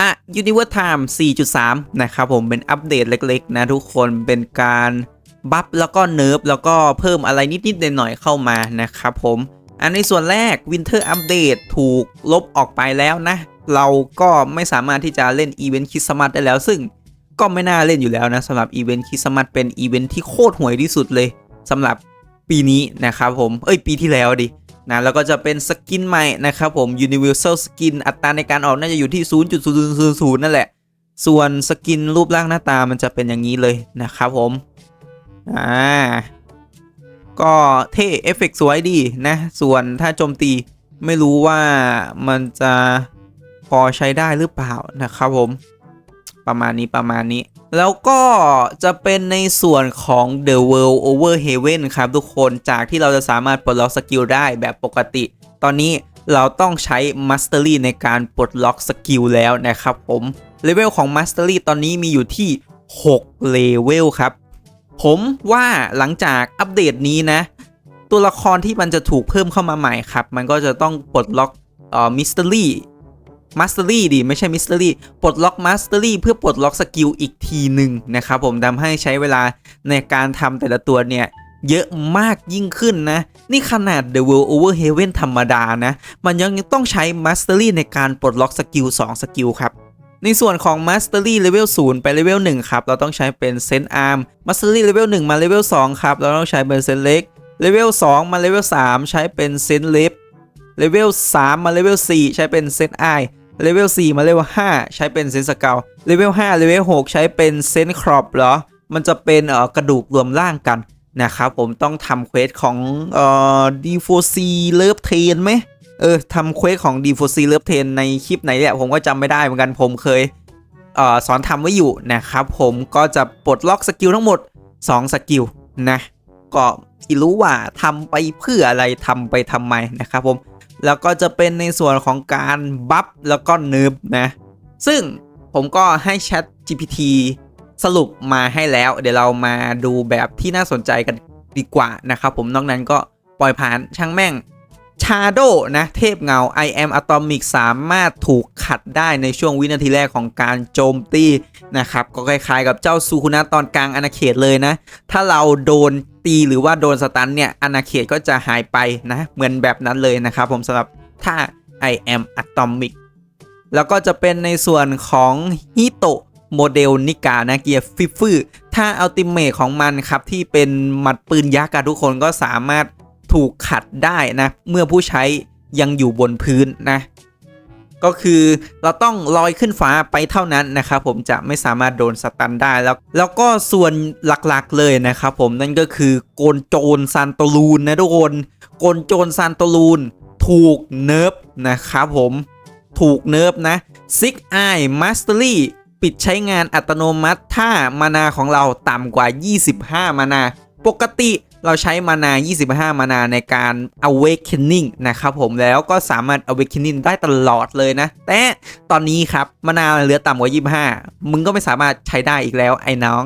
อะ Universe Time 4.3 นะครับผมเป็นอัปเดตเล็กๆ นะทุกคนเป็นการบัฟแล้วก็เนิร์ฟแล้วก็เพิ่มอะไรนิดๆหน่อยๆเข้ามานะครับผม อันในส่วนแรก Winter Update ถูกลบออกไปแล้วนะ เราก็ไม่สามารถที่จะเล่นอีเวนต์คริสต์มาสได้แล้ว ซึ่งก็ไม่น่าเล่นอยู่แล้วนะสำหรับอีเวนต์คริสต์มาสเป็นอีเวนต์ที่โคตรห่วยที่สุดเลยสำหรับปีนี้นะครับผม เอ้ยปีที่แล้วดิ นะแล้วก็จะเป็นสกินใหม่นะครับผม Universal Skin อัตราในการออกน่าจะอยู่ที่ 0.000นั่นแหละ ส่วนสกินรูปร่างหน้าตามันจะเป็นอย่างนี้เลยนะครับผม อ่า ก็เท่เอฟเฟกต์สวยดีนะ ส่วนถ้าโจมตีไม่รู้ว่ามันจะพอใช้ได้หรือเปล่านะครับผม ประมาณนี้ประมาณนี้ แล้วก็จะเป็นในส่วนของ The World Over Heaven ครับทุกคนจากที่เราจะสามารถปลดล็อกสกิลได้แบบปกติ ตอนนี้เราต้องใช้ Mastery ในการปลดล็อกสกิลแล้วนะครับผมเลเวลของ Mastery ตอนนี้มีอยู่ที่6เลเวลครับ ผมว่าหลังจากอัปเดตนี้นะ ตัวละครที่มันจะถูกเพิ่มเข้ามาใหม่ครับ มันก็จะต้องปลดล็อกเอ่อมิส t ต r รี่ มาสเตอรี่ดิไม่ใช่มิส t ต r รี่ปลดล็อกมาสเตอรี่เพื่อปลดล็อกสกิลอีกทีหนึ่งนะครับผมทำให้ใช้เวลาในการทำแต่ละตัวเนี่ยเยอะมากยิ่งขึ้นนะ นี่ขนาด The World Over Heaven ธรรมดานะ มันยังต้องใช้ Mastery ในการปลดล็อกสกิล2สกิลครับ ในส่วนของ Mastery Level 0 ไป Level 1 ครับ เราต้องใช้เป็น Sense Arm Mastery Level 1 มา Level 2 ครับ เราต้องใช้เป็น Sense Leg Level 2 มา Level 3 ใช้เป็น Sense Lip Level 3 มา Level 4 ใช้เป็น Sense Eye Level 4มา Level 5ใช้เป็น Sense Skull Level 5 Level 6ใช้เป็น Sense Crop เหรอ มันจะเป็นเอ่อกระดูกรวมร่างกันนะครับผมต้องทำเควสของเอ่อ D4C Love Train ไหมเออทำเควสของ D4C Love Train ในคลิปไหนเนี่ยผมก็จำไม่ได้เหมือนกันผมเคยเอ่อสอนทำไว้อยู่นะครับผมก็จะปลดล็อกสกิลทั้งหมด 2 สกิลนะ ก็ที่รู้ว่าทำไปเพื่ออะไรทำไปทำไมนะครับผม แล้วก็จะเป็นในส่วนของการบัฟแล้วก็เนิร์ฟนะ ซึ่งผมก็ให้ Chat GPT สรุปมาให้แล้ว เดี๋ยวเรามาดูแบบที่น่าสนใจกันดีกว่านะครับผมนอกนั้นก็ปล่อยผ่านช่างแม่งชาโดนะเทพเงา I am Atomic สามารถถูกขัดได้ในช่วงวินาทีแรกของการโจมตีนะครับ ก็คล้ายๆกับเจ้าซูคุนะตอนกลางอาณาเขตเลยนะ ถ้าเราโดน ตีหรือว่าโดนสตันเนี่ยอาณาเขตก็จะหายไปนะ เหมือนแบบนั้นเลยนะครับผมสำหรับถ้า I am Atomic แล้วก็จะเป็นในส่วนของฮิโตะโมเดลนิกานะเกียร์ฟิฟืถ้าอัลติเมทของมันครับ ที่เป็นหมัดปืนยักษ์ทุกคนก็สามารถถูกขัดได้นะ เมื่อผู้ใช้ยังอยู่บนพื้นนะ ก็คือเราต้องลอยขึ้นฟ้าไปเท่านั้นนะครับผมจะไม่สามารถโดนสตันได้แล้ว แล้วก็ส่วนหลักๆเลยนะครับผมนั่นก็คือโกนโจรซานตลูนนะทุกคนโกนโจรซานตลูนถูกเนิร์ฟนะครับผมถูกเนิร์ฟนะซิกไอมาสเตอรี่ปิดใช้งานอัตโนมัติถ้ามานาของเราต่ำกว่า 25 มานา ปกติ เราใช้มานา 25 มานาในการ awakening นะครับผมแล้วก็สามารถ awakening ได้ตลอดเลยนะ แต่ตอนนี้ครับมานาเหลือต่ำกว่า 25 มึงก็ไม่สามารถใช้ได้อีกแล้วไอ้น้อง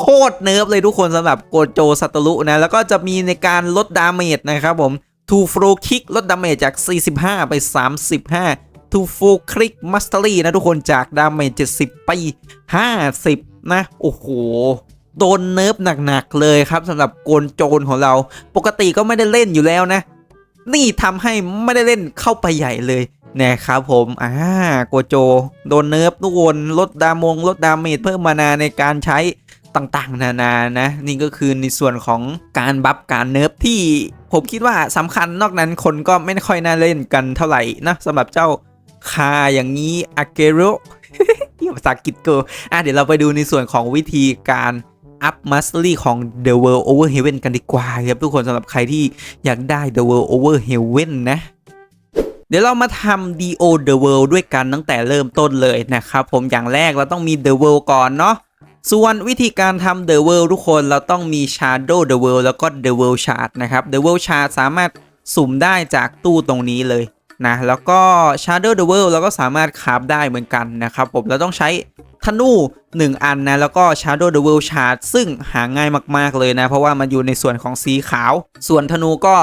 โคตรเนิร์ฟเลยทุกคนสำหรับโกโจซัตโตรุนะ แล้วก็จะมีในการลดดาเมจนะครับผมทูโฟคิกลดดาเมจจาก 45 ไป 35ทูโฟคลิกมัสเตอรี่นะทุกคนจากดาเมจ70 ไป 50 นะ โอ้โห โดนเนิร์ฟหนักๆเลยครับสำหรับโกนโจรของเรา ปกติก็ไม่ได้เล่นอยู่แล้วนะ นี่ทำให้ไม่ได้เล่นเข้าไปใหญ่เลยนะครับผมอ่าโกโจ โดนเนิร์ฟทุกคนลดดามงลดดาเมจเพิ่มมานาในการใช้ต่างๆ นานานะ นี่ก็คือในส่วนของการบัฟการเนิร์ฟที่ผมคิดว่าสำคัญนอกนั้นคนก็ไม่ค่อยน่าเล่นกันเท่าไหร่นะสำหรับเจ้าคาอย่างนี้อาเกโรที่ภาษาอังกฤษเก็อะเดี๋ยวเราไปดูในส่วนของวิธีการ อัพมัสเ e รี่ของ The World Over Heaven กันดีกว่าครับทุกคนสำหรับใครที่อยากได้ The World Over Heaven นะเดี๋ยวเรามาทำ DO The World ด้วยกันตั้งแต่เริ่มต้นเลยนะครับผมอย่างแรกเราต้องมี The World ก่อนเนาะส่วนวิธีการทำ The World ทุกคนเราต้องมี Shadow The World แล้วก็ The World Shard นะครับ The World Shard สามารถสุ่มได้จากตู้ตรงนี้เลย นะแล้วก็ Shadow the World เราก็สามารถคราฟได้เหมือนกันนะครับผมเราต้องใช้ธนู1 อันนะ แล้วก็ Shadow the World Shard ซึ่งหาง่ายมาก ๆ เลยนะ เพราะว่ามันอยู่ในส่วนของสีขาว ส่วนธนูก็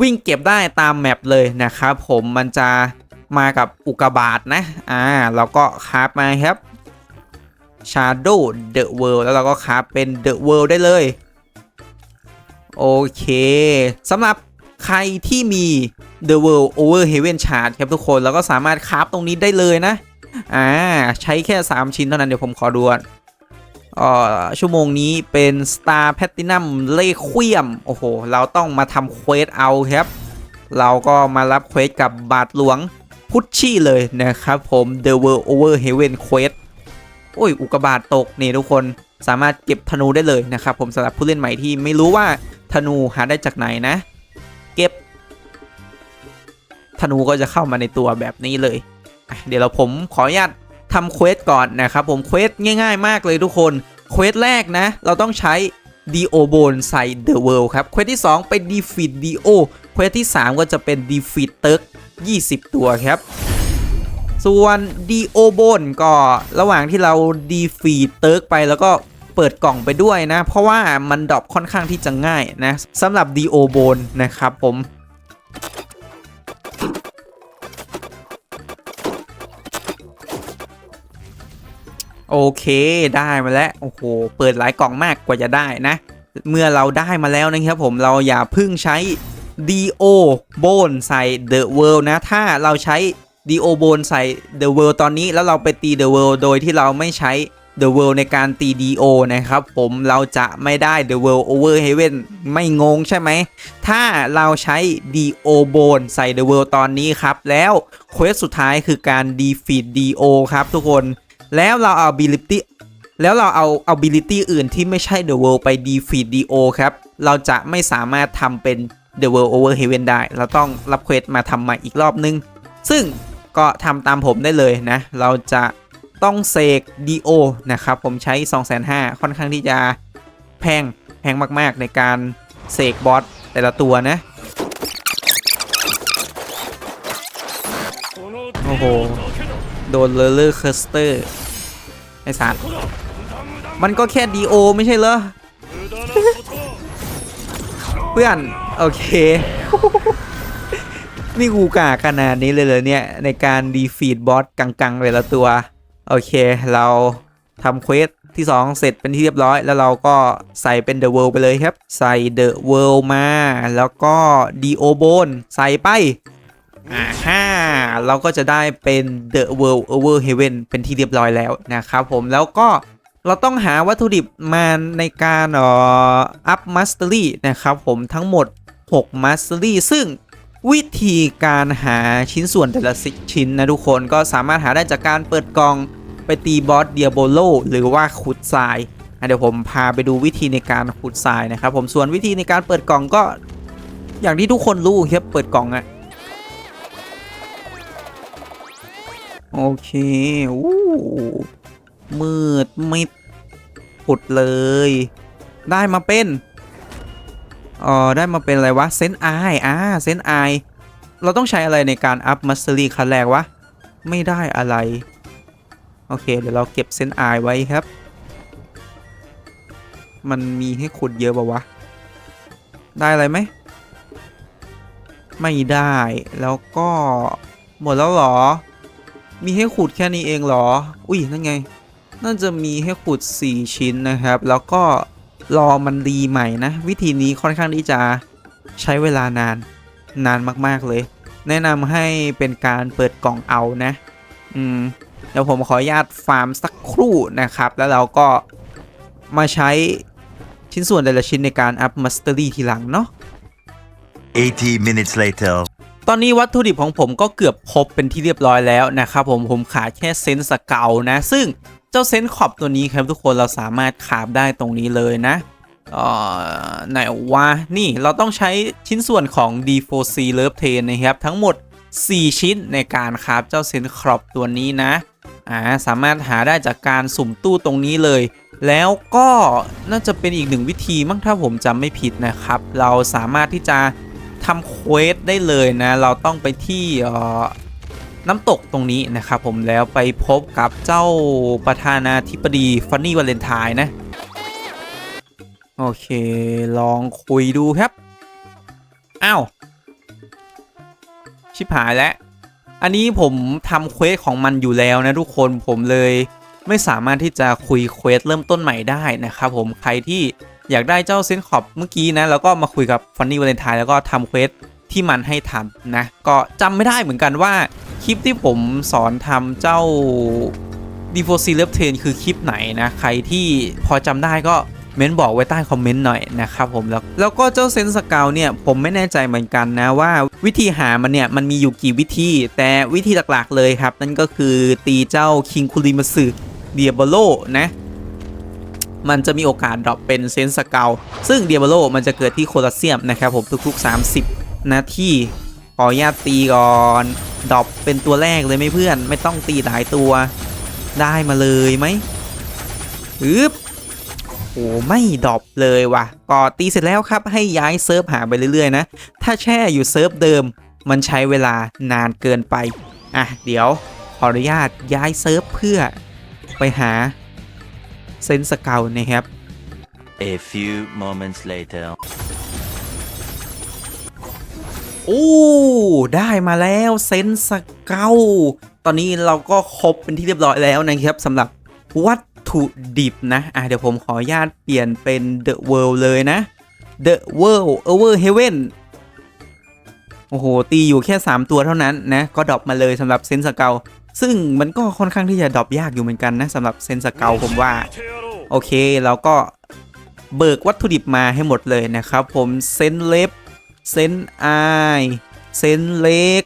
วิ่งเก็บได้ตามแมปเลยนะครับผมมันจะมากับอุกบาตนะอ่าเราก็คราฟมาครับ Shadow The World แล้วเราก็คราฟเป็น The World ได้เลย โอเคสำหรับใครที่มี The World Over Heaven Shard ครับทุกคนแล้วก็สามารถคราฟตรงนี้ได้เลยนะ อ่า ใช้แค่ 3 ชิ้นเท่านั้นเดี๋ยวผมขอดูก่อนเอ่อชั่วโมงนี้เป็น Star Platinum เลขเวียม โอ้โห เราต้องมาทำเควสเอาครับ เราก็มารับเควสกับบาทหลวงพุชชี่เลยนะครับผม The World Over Heaven Quest โอ้ย อุกบาตตกนี่ทุกคนสามารถเก็บธนูได้เลยนะครับผมสำหรับผู้เล่นใหม่ที่ไม่รู้ว่าธนูหาได้จากไหนนะ เก็บ ธนูก็จะเข้ามาในตัวแบบนี้เลย เดี๋ยวเราผมขออนุญาตทำเควสก่อนนะครับ ผมเควสง่ายๆ มากเลยทุกคนเควสแรกนะ เราต้องใช้ Dio Bone ใส่ The World ครับเควสที่ 2 เป็น Defeat Dio เควสที่ 3 ก็จะเป็น Defeat Turk 20 ตัวครับ ส่วน Dio Bone ก็ระหว่างที่เรา Defeat Turk ไปแล้วก็เปิดกล่องไปด้วยนะ เพราะว่ามันดรอปค่อนข้างที่จะง่ายนะสำหรับ Dio Bone นะครับผม โอเคได้มาแล้วโอ้โหเปิดหลายกล่องมากกว่าจะได้นะ เมื่อเราได้มาแล้วนะครับผมเราอย่าพึ่งใช้ DO Bone ใส่ The World นะ ถ้าเราใช้ DO Bone ใส่ The World ตอนนี้แล้วเราไปตี The World โดยที่เราไม่ใช้ The World ในการตี DO นะครับผมเราจะไม่ได้ The World Over Heaven ไม่งงใช่ไหม ถ้าเราใช้ DO Bone ใส่ The World ตอนนี้ครับ แล้วเควสสุดท้ายคือการ Defeat DO ครับทุกคน แล้วเราเอา ability แล้วเราเอา ability อื่นที่ไม่ใช่ The World ไป defeat DO ครับ เราจะไม่สามารถทำเป็น The World Over Heaven ได้ เราต้องรับเควสมาทำใหม่อีกรอบนึง ซึ่งก็ทำตามผมได้เลยนะ เราจะต้องเสก DO นะครับ ผมใช้ 2,500ค่อนข้างที่จะแพง แพงมากๆในการเสกบอสแต่ละตัวนะ โอ้โห โดนเลอร์เลอร์เคอร์สเตอร์ ไอสารมันก็แค่ดีโอไม่ใช่เหรอ เพื่อน โอเค นี่กูกาขนาดนี้เลยเลยเนี่ย ในการดีฟีดบอสกังๆเลยละตัว โอเค เราทำเควสที่ 2 เสร็จเป็นที่เรียบร้อย แล้วเราก็ใส่เป็น The World ไปเลยครับ ใส่ The World มา แล้วก็ DO Bone ใส่ไป อ่าฮ่าเราก็จะได้เป็น The World Over Heaven เป็นที่เรียบร้อยแล้วนะครับผมแล้วก็เราต้องหาวัตถุดิบมาในการอ่อ up mastery นะครับผมทั้งหมด6 mastery ซึ่งวิธีการหาชิ้นส่วนแต่ละชิ้นนะทุกคนก็สามารถหาได้จากการเปิดกล่องไปตีบอสเดียโบโลหรือว่าขุดทรายเดี๋ยวผมพาไปดูวิธีในการขุดทรายนะครับผมส่วนวิธีในการเปิดกล่องก็ อย่างที่ทุกคนรู้ครับเปิดกล่องอะ โอเคอู้มืดมิดปุดเลย ได้มาเป็นเออได้มาเป็นอะไรวะเซนไออ่าเซนไอเราต้องใช้อะไรในการอัพมัสเตอรี่ขั้นแรกวะ ไม่ได้อะไร โอเค เดี๋ยวเราเก็บเซนไอไว้ครับ มันมีให้ขุดเยอะป่าวะ ได้อะไรไหม ไม่ได้แล้วก็หมดแล้วเหรอ มีให้ขุดแค่นี้เองเหรอ อุ้ยนั่นไง น่าจะมีให้ขุด 4 ชิ้นนะครับ แล้วก็รอมันรีใหม่นะ วิธีนี้ค่อนข้างที่จะใช้เวลานานนานมากๆเลย แนะนำให้เป็นการเปิดกล่องเอานะ อืม เดี๋ยวผมขออนุญาตฟาร์มสักครู่นะครับ แล้วเราก็มาใช้ชิ้นส่วนแต่ละชิ้นในการอัพมัสเตอรี่ทีหลังเนาะ80 minutes later. ตอนนี้วัตถุดิบของผมก็เกือบครบเป็นที่เรียบร้อยแล้วนะครับผมผมขาดแค่เซนส์สเกลนะ ซึ่งเจ้าเซนส์ขอบตัวนี้ครับทุกคนเราสามารถขาบได้ตรงนี้เลยนะเอ่อไหนว่านี่เราต้องใช้ชิ้นส่วนของ D4C Love t a n นะครับ ทั้งหมด 4 ชิ้นในการคราบเจ้าเซนครอบตัวนี้นะอ่าสามารถหาได้จากการสุ่มตู้ตรงนี้เลย แล้วก็น่าจะเป็นอีกหนึ่งวิธีมั้งถ้าผมจำไม่ผิดนะครับ เราสามารถที่จะ ทำเควสได้เลยนะ เราต้องไปที่น้ำตกตรงนี้นะครับผมแล้วไปพบกับเจ้าประธานาธิบดีฟันนี่วาเลนไทน์นะ โอเค ลองคุยดูครับ อ้าว ชิบหายแล้ว อันนี้ผมทำเควสของมันอยู่แล้วนะทุกคนผมเลยไม่สามารถที่จะคุยเควสเริ่มต้นใหม่ได้นะครับผมใครที่ อยากได้เจ้าเซนขอบเมื่อกี้นะแล้วก็มาคุยกับฟันนี่วาเลนไทน์แล้วก็ทำเควสที่มันให้ทำนะ ก็จำไม่ได้เหมือนกันว่าคลิปที่ผมสอนทำเจ้า d e f o c เลฟเทนคือคลิปไหนนะ ใครที่พอจำได้ก็เม้นบอกไว้ใต้คอมเมนต์หน่อยนะครับผมแล้วแล้วก็เจ้าเซนสกาวเนี่ยผมไม่แน่ใจเหมือนกันนะว่าวิธีหามันเนี่ยมันมีอยู่กี่วิธี แต่วิธีหลักๆเลยครับ นั่นก็คือตีเจ้าคิงคุริมาสึเดียบโลนะ มันจะมีโอกาสดรอปเป็นเซนสเกาวซึ่งเดียบโลมันจะเกิดที่โคลอสเซียมนะครับผมทุกๆ 30 นาทีขออนุญาตตีก่อนดรอปเป็นตัวแรกเลยไหมเพื่อน ไม่ต้องตีหลายตัว ได้มาเลยไหมอึ๊บโอ้ไม่ดรอปเลยว่ะก่อตีเสร็จแล้วครับให้ย้ายเซิร์ฟหาไปเรื่อยๆนะ ถ้าแช่อยู่เซิร์ฟเดิม มันใช้เวลานานเกินไป อะ เดี๋ยวขออนุญาตย้ายเซิร์ฟเพื่อไปหา เซนสเกลนะครับ A few moments later. โอ้ได้มาแล้วเซนสเกลตอนนี้เราก็ครบเป็นที่เรียบร้อยแล้วนะครับสำหรับวัตถุดิบนะ อะเดี๋ยวผมขออนุญาตเปลี่ยนเป็น The World เลยนะ The World Over Heaven โอ้โห ตีอยู่แค่ 3 ตัวเท่านั้นนะ ก็ดรอปมาเลยสำหรับเซนสเกล ซึ่งมันก็ค่อนข้างที่จะดรอปยากอยู่เหมือนกันนะสำหรับเซนสเกลผมว่า โอเคเราก็เบิกวัตถุดิบมาให้หมดเลยนะครับ ผมเซนเล็บเซนไอเซนเล็ก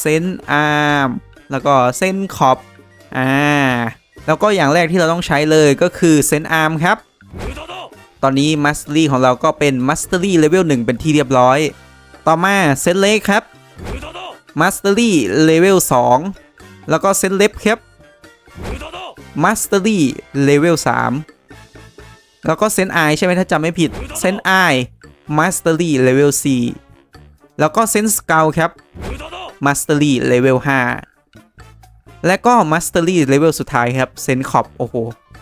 เซนอาร์มแล้วก็เส้นขอบอ่าแล้วก็อย่างแรกที่เราต้องใช้เลยก็คือเซนอาร์มครับ ตอนนี้มัสเตอรี่ของเราก็เป็นมัสเตอรี่เลเวล1เป็นที่เรียบร้อย ต่อมาเซนเล็กครับมัสเตอรี่เลเวล2 แล้วก็เซนเล็บครับมาสเตอรี่เลเวล3แล้วก็เซนไอใช่ไหมถ้าจำไม่ผิดเซนไอมาสเตอรี่เลเวล4แล้วก็เซนสเกลครับมาสเตอรี่เลเวล5และก็มาสเตอรี่เลเวลสุดท้ายครับเซนขอบโอ้โห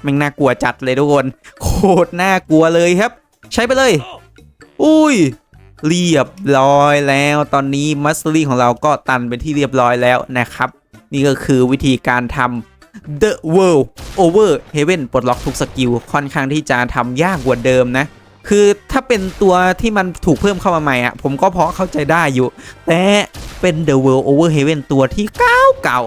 แม่งน่ากลัวจัดเลยทุกคน โคตรน่ากลัวเลยครับ ใช้ไปเลย อุ้ย เรียบร้อยแล้ว ตอนนี้มัสเตอรี่ของเราก็ตันเป็นที่เรียบร้อยแล้วนะครับ นี่ก็คือวิธีการทำ The World Over Heaven ปลดล็อกทุกสกิลค่อนข้างที่จะทำยากกว่าเดิมนะ คือถ้าเป็นตัวที่มันถูกเพิ่มเข้ามาใหม่อะผมก็พอเข้าใจได้อยู่ แต่เป็น The World Over Heaven ตัวที่เก่าเก่า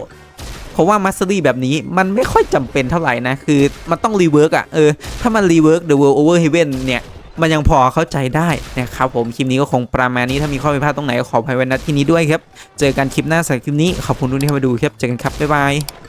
เพราะว่ามัสเตอรี่แบบนี้มันไม่ค่อยจำเป็นเท่าไหร่นะ คือมันต้องรีเวิร์กอะเออ ถ้ามันรีเวิร์ก The World Over Heaven เนี่ย มันยังพอเข้าใจได้นะครับผมคลิปนี้ก็คงประมาณนี้ถ้ามีข้อผิดพลาดตรงไหนก็ขออภัยไว้ณที่นี้ด้วยครับ เจอกันคลิปหน้าสำหรับคลิปนี้ขอบคุณทุกท่านที่เข้ามาดูครับเจอกันครับบ๊ายบาย